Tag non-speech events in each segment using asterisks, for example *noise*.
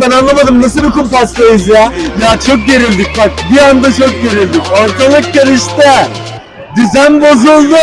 Ben anlamadım nasıl bir kumpastayız ya? Ya çok gerildik bak bir anda çok gerildik. Ortalık karıştı. Düzen bozuldu.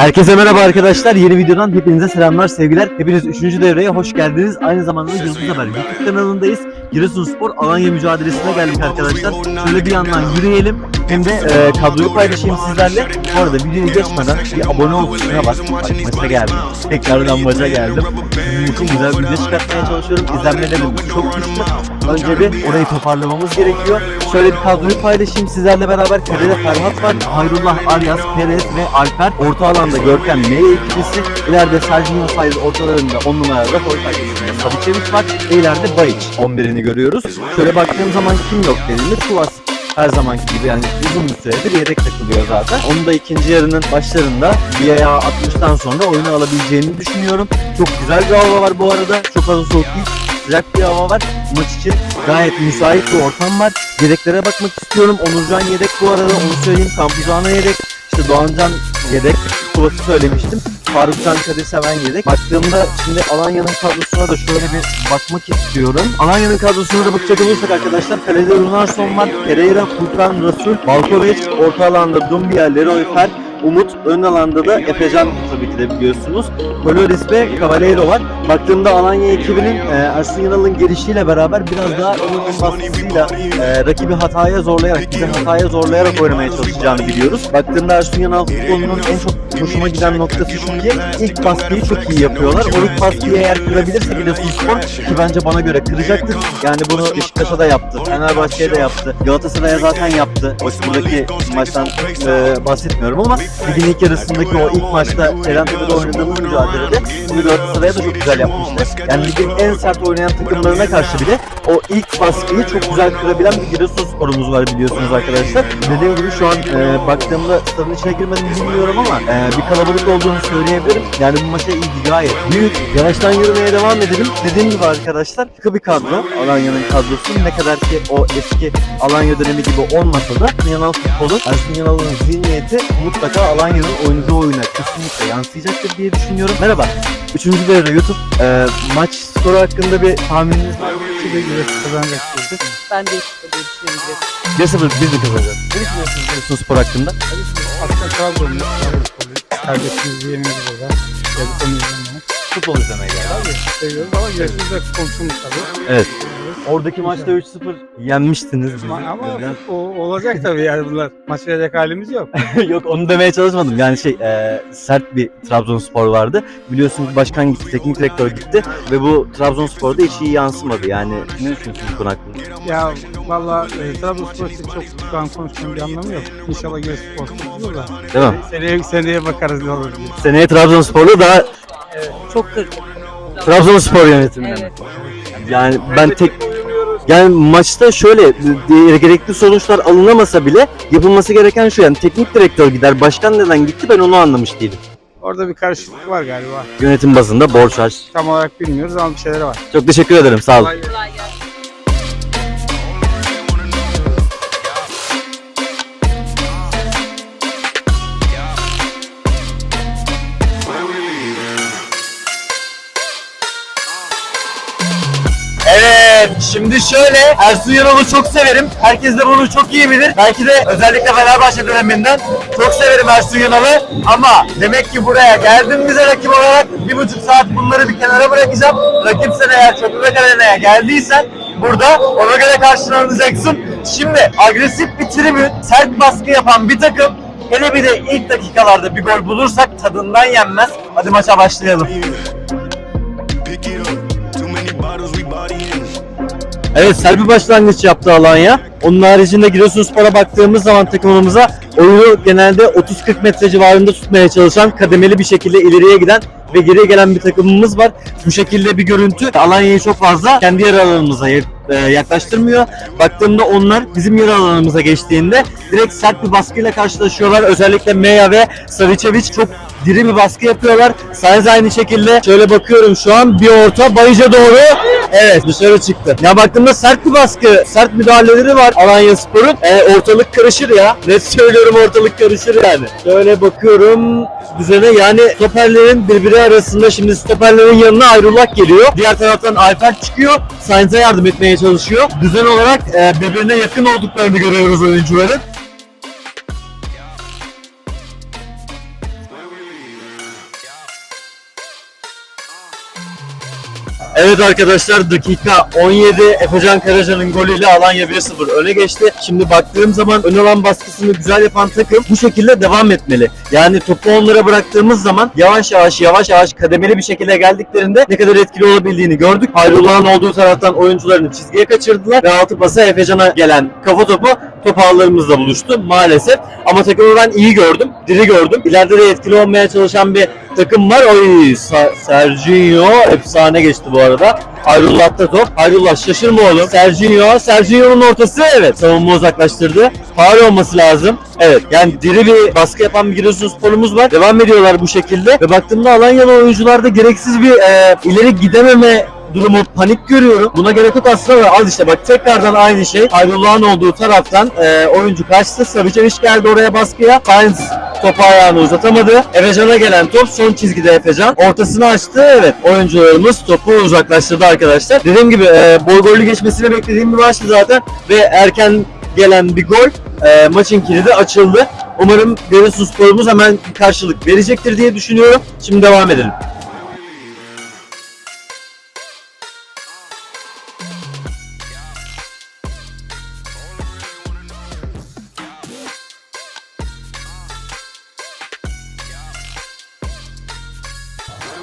Herkese merhaba arkadaşlar. Yeni videodan hepinize selamlar, sevgiler. Hepiniz 3. devreye hoş geldiniz. Aynı zamanda Yıldız Haber YouTube kanalındayız. Giresunspor Alanya mücadelesine geldik arkadaşlar. Şöyle bir yandan yürüyelim de e, kadroyu paylaşayım sizlerle. Bu arada videoyu geçmeden bir abone ol tuşuna bas. Bak maça geldim. Tekrardan maça geldim. Sizin için güzel bir video çıkartmaya çalışıyorum. İzlenmelerimiz çok düştü. Önce bir orayı toparlamamız gerekiyor. Şöyle bir kadroyu paylaşayım sizlerle beraber. Kalede Ferhat var, Hayrullah Aryas, Perez ve Alper. Orta alanda Görkem M ikilisi. İleride Sergio Sayız ortalarında 10 numarada karşısında Savicevic var. İleride Bayic 11'ini görüyoruz. Şöyle baktığım zaman kim yok dediğimde Kuvas her zamanki gibi yani uzun bir süredir yedek takılıyor zaten. Onu da ikinci yarının başlarında bir ayağı atmıştan sonra oyunu alabileceğini düşünüyorum. Çok güzel bir hava var bu arada. Çok fazla soğuk değil. Sıcak bir hava var. Maç için gayet müsait bir ortam var. Yedeklere bakmak istiyorum. Onurcan yedek bu arada onu söyleyeyim. Kampuzana yedek. İşte Doğancan yedek. Kuvası söylemiştim. Farukcan Kadir Seven yedek. Baktığımda şimdi Alanya'nın kadrosuna da şöyle bir bakmak istiyorum. Alanya'nın kadrosuna da bakacak olursak arkadaşlar kalede Runarsson var. Pereira, Furkan, Rasul, Balkovic, orta alanda Dumbia, Leroy Fer, Umut, ön alanda da Efecan tabii ki de biliyorsunuz. Coloris ve Cavaleiro var. Baktığımda Alanya ekibinin e, Ersun Yanal'ın gelişiyle beraber biraz daha onun baskısıyla e, rakibi hataya zorlayarak, bizi hataya zorlayarak oynamaya çalışacağını biliyoruz. Baktığımda Ersun Yanal futbolunun en çok hoşuma giden noktası şu ki ilk baskıyı çok iyi yapıyorlar. O ilk baskıyı eğer kırabilirse Giresunspor ki bence bana göre kıracaktır. Yani bunu Beşiktaş'a da yaptı, Fenerbahçe'ye de yaptı, Galatasaray'a zaten yaptı. Buradaki maçtan e, bahsetmiyorum ama ligin ilk yarısındaki o ilk maçta Erentepe'de oynadığımız mücadelede bunu Galatasaray'a da çok güzel yapmıştı. Yani ligin en sert oynayan takımlarına karşı bile o ilk baskıyı çok güzel kırabilen bir Giresunspor'umuz var biliyorsunuz arkadaşlar. Dediğim gibi şu an e, baktığımda stadın içine girmedim bilmiyorum ama e, bir kalabalık olduğunu söyleyebilirim. Yani bu maça ilgi gayet büyük. Yavaştan yürümeye devam edelim. Dediğim gibi arkadaşlar sıkı bir kadro. Alanya'nın kadrosu ne kadar ki o eski Alanya dönemi gibi olmasa da Yanal futbolu Ersun Yanal'ın zihniyeti mutlaka Alanya'nın oynadığı oyuna kesinlikle yansıyacaktır diye düşünüyorum. Merhaba. Üçüncü devre YouTube. E, maç skoru hakkında bir tahmininiz var mı? Şimdi Giresun kazanacak diyoruz. Ben de işte böyle düşünebiliriz. 1-0 biz mi kazanacağız? Ne düşünüyorsunuz Giresun Spor hakkında? Hadi şimdi aslında Trabzon'da Trabzon'da kardeşimiz yeğenimiz burada. Geldik onu izlemeye. Futbol izlemeye geldi. Seviyoruz ama Giresun'da komşumuz tabii. Evet. Oradaki maçta 3-0 yenmiştiniz bizi. Ama, o, olacak tabii yani bunlar. Maç verecek halimiz yok. *laughs* Yok onu demeye çalışmadım. Yani şey e, sert bir Trabzonspor vardı. Biliyorsunuz başkan gitti, teknik direktör gitti ve bu Trabzonspor'da hiç iyi yansımadı. Yani ne düşünüyorsunuz bu hakkında? ya valla e, Trabzonspor için çok şu an konuşmanın bir anlamı yok. İnşallah Giresunspor kurtulur da. Değil mi? Seneye, seneye bakarız ne olur diye. Seneye Trabzonspor'la daha Çok kırk. Trabzonspor yönetimine. Evet. Yani ben tek yani maçta şöyle e, gerekli sonuçlar alınamasa bile yapılması gereken şu yani teknik direktör gider başkan neden gitti ben onu anlamış değilim. Orada bir karışıklık var galiba. Yönetim bazında borç harç. Tam olarak bilmiyoruz ama bir şeyler var. Çok teşekkür ederim sağ olun. Kolay gelsin. Şimdi şöyle Ersun Yanal'ı çok severim. Herkes de bunu çok iyi bilir. Belki de özellikle Fenerbahçe döneminden çok severim Ersun Yanal'ı. Ama demek ki buraya geldim bize rakip olarak bir buçuk saat bunları bir kenara bırakacağım. Rakipsen eğer Çöpüme Arena'ya geldiysen burada ona göre karşılanacaksın. Şimdi agresif bir tribün, sert baskı yapan bir takım Hele bir de ilk dakikalarda bir gol bulursak tadından yenmez. Hadi maça başlayalım. Evet sert bir başlangıç yaptı Alanya. Onun haricinde Giresunspor'a baktığımız zaman takımımıza oyunu genelde 30-40 metre civarında tutmaya çalışan, kademeli bir şekilde ileriye giden ve geriye gelen bir takımımız var. Bu şekilde bir görüntü Alanya'yı çok fazla kendi yarı alanımıza e, yaklaştırmıyor. Baktığımda onlar bizim yarı alanımıza geçtiğinde direkt sert bir baskıyla karşılaşıyorlar. Özellikle Meya ve Savicevic çok diri bir baskı yapıyorlar. Sainz aynı şekilde şöyle bakıyorum şu an bir orta Bayıca doğru Evet dışarı çıktı. Ya baktığımda sert bir baskı, sert müdahaleleri var Alanya Spor'un. Ee, ortalık karışır ya. Net söylüyorum ortalık karışır yani. Şöyle bakıyorum düzene yani stoperlerin birbiri arasında şimdi stoperlerin yanına Ayrullah geliyor. Diğer taraftan Alper çıkıyor. Sainz'e yardım etmeye çalışıyor. Düzen olarak e, birbirine yakın olduklarını görüyoruz oyuncuların. Evet arkadaşlar dakika 17 Efecan Karaca'nın golüyle Alanya 1-0 öne geçti. Şimdi baktığım zaman ön alan baskısını güzel yapan takım bu şekilde devam etmeli. Yani topu onlara bıraktığımız zaman yavaş yavaş yavaş yavaş kademeli bir şekilde geldiklerinde ne kadar etkili olabildiğini gördük. Hayrullah'ın olduğu taraftan oyuncularını çizgiye kaçırdılar ve altı pasa Efecan'a gelen kafa topu top ağlarımızla buluştu maalesef. Ama takımı ben iyi gördüm, diri gördüm. İleride de etkili olmaya çalışan bir takım var. Oy Sergio efsane geçti bu arada. Hayrullah'ta top. Hayrullah şaşırma oğlum. Sergio, Sergio'nun ortası evet savunma uzaklaştırdı. Faul olması lazım. Evet yani diri bir baskı yapan bir Giresunspor'umuz var. Devam ediyorlar bu şekilde. Ve baktığımda Alanya'lı oyuncularda gereksiz bir e, ileri gidememe durumu panik görüyorum. Buna gerek yok aslında ama al işte bak tekrardan aynı şey. Hayrullah'ın olduğu taraftan e, oyuncu kaçtı. Savicevic geldi oraya baskıya. Sainz topu ayağını uzatamadı. Efecan'a gelen top son çizgide Efecan. Ortasını açtı. Evet oyuncularımız topu uzaklaştırdı arkadaşlar. Dediğim gibi e, bol gollü geçmesini beklediğim bir maçtı zaten. Ve erken gelen bir gol e, maçın kilidi açıldı. Umarım Giresunspor'umuz hemen bir karşılık verecektir diye düşünüyorum. Şimdi devam edelim.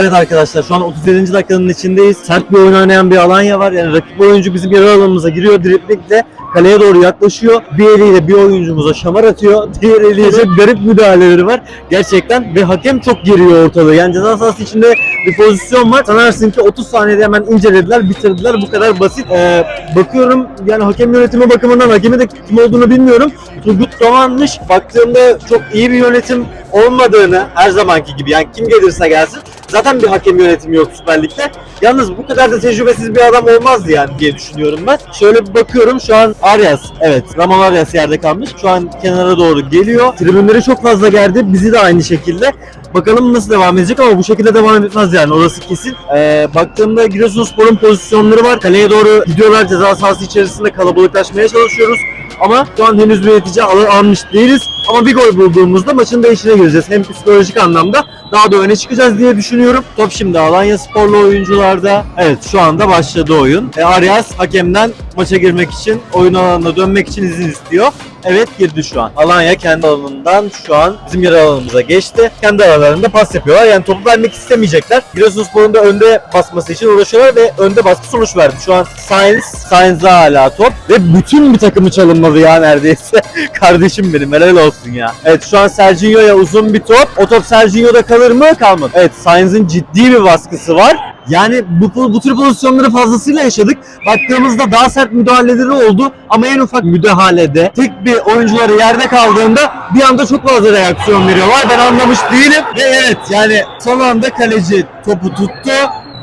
Evet arkadaşlar şu an 37. dakikanın içindeyiz. Sert bir oyun oynayan bir Alanya var. Yani rakip oyuncu bizim yarı alanımıza giriyor driplikle. Kaleye doğru yaklaşıyor. Bir eliyle bir oyuncumuza şamar atıyor. Diğer eliyle çok garip müdahaleleri var. Gerçekten ve hakem çok geriyor ortalığı. Yani ceza sahası içinde bir pozisyon var. Sanarsın ki 30 saniyede hemen incelediler, bitirdiler. Bu kadar basit. Ee, bakıyorum yani hakem yönetimi bakımından hakemi de kim olduğunu bilmiyorum. Turgut Doğan'mış. Baktığımda çok iyi bir yönetim olmadığını her zamanki gibi yani kim gelirse gelsin zaten bir hakem yönetimi yok Süper Lig'de. Yalnız bu kadar da tecrübesiz bir adam olmazdı yani diye düşünüyorum ben. Şöyle bir bakıyorum şu an Arias evet Ramon Arias yerde kalmış. Şu an kenara doğru geliyor. Tribünleri çok fazla gerdi. Bizi de aynı şekilde. Bakalım nasıl devam edecek ama bu şekilde devam etmez yani orası kesin. Ee, baktığımda Giresunspor'un pozisyonları var. Kaleye doğru gidiyorlar. Ceza sahası içerisinde kalabalıklaşmaya çalışıyoruz. Ama şu an henüz bir netice al- almış değiliz. Ama bir gol bulduğumuzda maçın değişine gireceğiz. Hem psikolojik anlamda daha da öne çıkacağız diye düşünüyorum. Top şimdi Alanya Sporlu oyuncularda. Evet şu anda başladı oyun. E, Arias hakemden maça girmek için, oyun alanına dönmek için izin istiyor. Evet girdi şu an. Alanya kendi alanından şu an bizim yarı alanımıza geçti. Kendi aralarında pas yapıyorlar. Yani topu vermek istemeyecekler. Giresunspor'un da önde basması için uğraşıyorlar ve önde baskı sonuç verdi. Şu an Sainz, Sainz'e hala top ve bütün bir takımı çalınmalı ya neredeyse. *laughs* Kardeşim benim helal olsun ya. Evet şu an Sergio'ya uzun bir top. O top Sergio'da kalır mı? Kalmadı. Evet Sainz'in ciddi bir baskısı var. Yani bu, bu tür pozisyonları fazlasıyla yaşadık. Baktığımızda daha sert müdahaleleri oldu ama en ufak müdahalede tek bir oyuncuları yerde kaldığında bir anda çok fazla reaksiyon veriyorlar. Ben anlamış değilim. Ve evet yani son anda kaleci topu tuttu.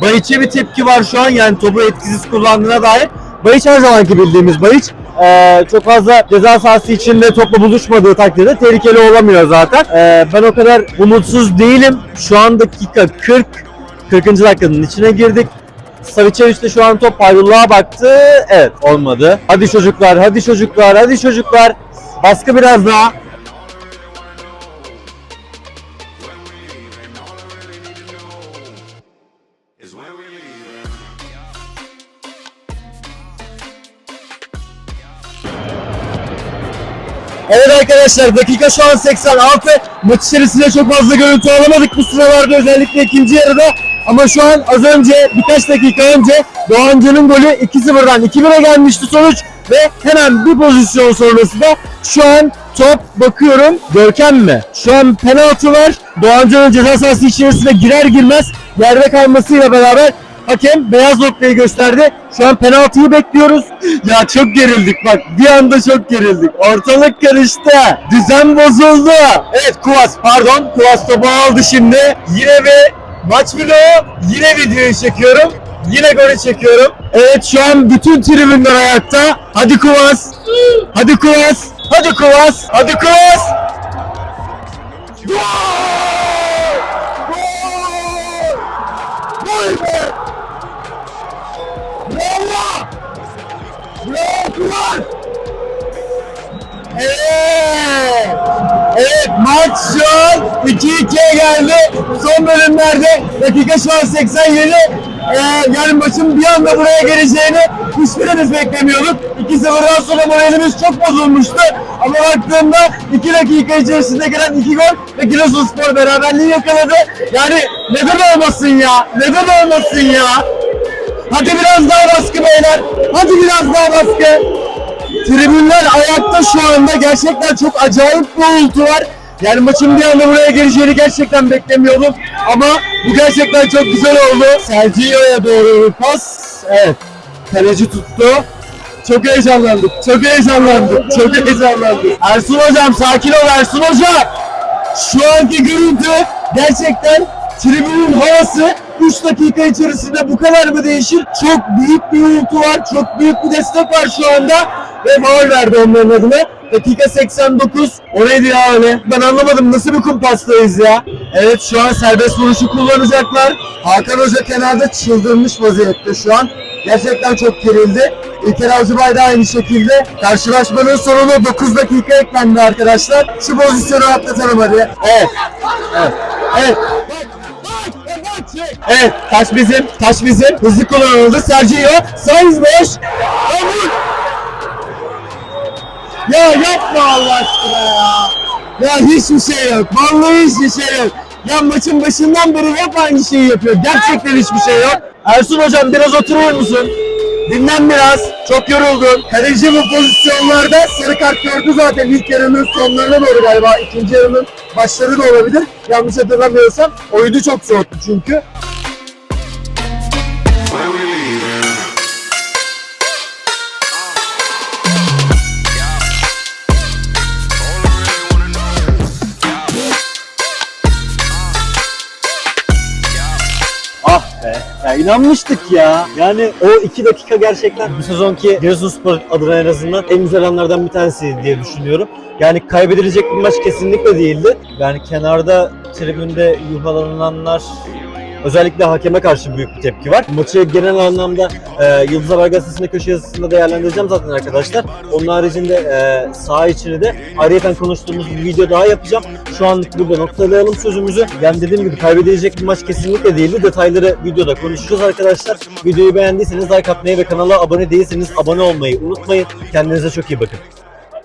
Bayiç'e bir tepki var şu an yani topu etkisiz kullandığına dair. Bayiç her zamanki bildiğimiz Bayiç. Ee, çok fazla ceza sahası içinde topla buluşmadığı takdirde tehlikeli olamıyor zaten. Ee, ben o kadar umutsuz değilim. Şu an dakika 40. 40. dakikanın içine girdik. Savicevic de şu an top Hayrullah'a baktı. Evet olmadı. Hadi çocuklar, hadi çocuklar, hadi çocuklar. Baskı biraz daha. Evet arkadaşlar dakika şu an 86. Maç içerisinde çok fazla görüntü alamadık bu sıralarda özellikle ikinci yarıda. Ama şu an az önce birkaç dakika önce Doğancı'nın golü 2-0'dan 2-1'e gelmişti sonuç. Ve hemen bir pozisyon sonrası da şu an top bakıyorum Görkem mi? Şu an penaltı var. Doğancı'nın ceza sahası içerisine girer girmez yerde kalmasıyla beraber Hakem beyaz noktayı gösterdi. Şu an penaltıyı bekliyoruz. *laughs* Ya çok gerildik bak. Bir anda çok gerildik. Ortalık karıştı. Düzen bozuldu. Evet Kuvas pardon. Kuvas topu aldı şimdi. Yine bir maç vlogu. Yine videoyu çekiyorum. Yine golü çekiyorum. Evet şu an bütün tribünler ayakta. Hadi Kuvas. Hadi Kuvas. Hadi Kuvas. Hadi Kuvas. Gol! Gol! Maç şu an 2-2'ye geldi. Son bölümlerde dakika şu an 87. Ee, yani maçın bir anda buraya geleceğini hiçbirimiz beklemiyorduk. 2-0'dan sonra moralimiz çok bozulmuştu. Ama baktığımda 2 dakika içerisinde gelen 2 gol ve Giresunspor beraberliği yakaladı. Yani neden olmasın ya? Neden olmasın ya? Hadi biraz daha baskı beyler. Hadi biraz daha baskı. Tribünler ayakta şu anda. Gerçekten çok acayip bir uğultu var. Yani maçın bir anda buraya geleceğini gerçekten beklemiyordum. Ama bu gerçekten çok güzel oldu. Sergio'ya doğru pas. Evet. Kaleci tuttu. Çok heyecanlandık. Çok heyecanlandık. Çok heyecanlandık. Ersun hocam sakin ol Ersun hocam. Şu anki görüntü gerçekten tribünün havası 3 dakika içerisinde bu kadar mı değişir? Çok büyük bir uğultu var, çok büyük bir destek var şu anda ve faul verdi onların adına. Dakika 89. O neydi ya öyle? Ben anlamadım nasıl bir kumpastayız ya? Evet şu an serbest vuruşu kullanacaklar. Hakan Hoca kenarda çıldırmış vaziyette şu an. Gerçekten çok gerildi. İlker Avcıbay da aynı şekilde. Karşılaşmanın sonuna 9 dakika eklendi arkadaşlar. Şu pozisyonu atlatalım hadi. Evet. Evet. Evet. Evet, taş bizim, taş bizim. Hızlı kullanıldı. Sergio, Sainz boş. Vur! Ya yapma Allah aşkına ya. Ya hiçbir şey yok. Vallahi hiçbir şey yok. Ya maçın başından beri hep aynı şeyi yapıyor. Gerçekten hiçbir şey yok. Ersun hocam biraz oturur musun? Dinlen biraz. Çok yoruldun. Kaleci bu pozisyonlarda sarı kart gördü zaten ilk yarının sonlarına doğru galiba. ikinci yarının başları da olabilir. Yanlış hatırlamıyorsam. Oyunu çok soğuttu çünkü. İnanmıştık ya. Yani o iki dakika gerçekten bu sezonki Giresunspor adına en azından en güzel anlardan bir tanesi diye düşünüyorum. Yani kaybedilecek bir maç kesinlikle değildi. Yani kenarda tribünde yuhalananlar özellikle hakeme karşı büyük bir tepki var. Maçı genel anlamda e, Yıldız Haber Gazetesi'nde köşe yazısında değerlendireceğim zaten arkadaşlar. Onun haricinde e, saha içini de ayrıyeten konuştuğumuz bir video daha yapacağım. Şu anlık burada noktalayalım sözümüzü. Yani dediğim gibi kaybedilecek bir maç kesinlikle değildi. Detayları videoda konuşacağız arkadaşlar. Videoyu beğendiyseniz like atmayı ve kanala abone değilseniz abone olmayı unutmayın. Kendinize çok iyi bakın.